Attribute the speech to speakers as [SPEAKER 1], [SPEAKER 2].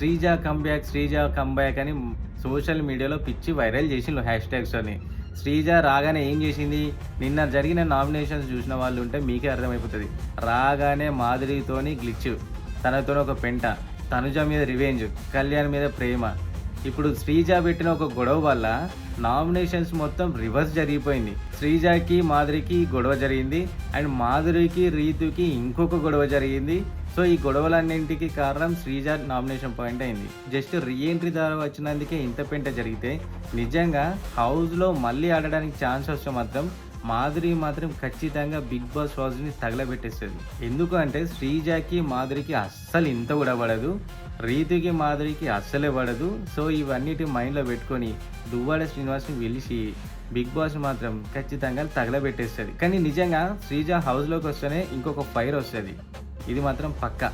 [SPEAKER 1] Sreeja comeback Sreeja comeback అని social మీడియాలో పిచ్చి వైరల్ చేసిండు హ్యాష్ ట్యాగ్స్ అని. శ్రీజ రాగానే ఏం చేసింది? నిన్న జరిగిన నామినేషన్స్ చూసిన వాళ్ళు ఉంటే మీకే అర్థమైపోతుంది. రాగానే మాధురితోని గ్లిచ్ తనతో ఒక పెంట. తనుజ మీద రివెంజ్ కళ్యాణ్ మీద ప్రేమ. ఇప్పుడు శ్రీజ పెట్టిన ఒక గొడవ వల్ల నామినేషన్స్ మొత్తం రివర్స్ జరిగిపోయింది. శ్రీజకి మాధురికి గొడవ జరిగింది. అండ్ మాధురికి రీతుకి ఇంకొక గొడవ జరిగింది. సో ఈ గొడవలన్నింటికి కారణం శ్రీజ నామినేషన్ పాయింట్ అయింది. జస్ట్ రీఎంట్రీ ద్వారా వచ్చినందుకే ఇంత పెంట జరిగితే నిజంగా హౌస్లో మళ్ళీ ఆడడానికి ఛాన్స్ వస్తే మాత్రం మాధురి మాత్రం ఖచ్చితంగా బిగ్ బాస్ హౌస్ని తగలబెట్టేస్తుంది. ఎందుకు అంటే శ్రీజాకి మాధురికి అస్సలు ఇంత కూడా పడదు రీతికి మాధురికి అస్సలే పడదు సో ఇవన్నిటి మైండ్లో పెట్టుకొని దువ్వాడ శ్రీనివాస్ని పిలిచి బిగ్ బాస్ మాత్రం ఖచ్చితంగా తగలబెట్టేస్తుంది. కానీ నిజంగా శ్రీజ హౌస్లోకి వస్తేనే ఇంకొక ఫైర్ వస్తుంది. ఇది మాత్రం పక్కా.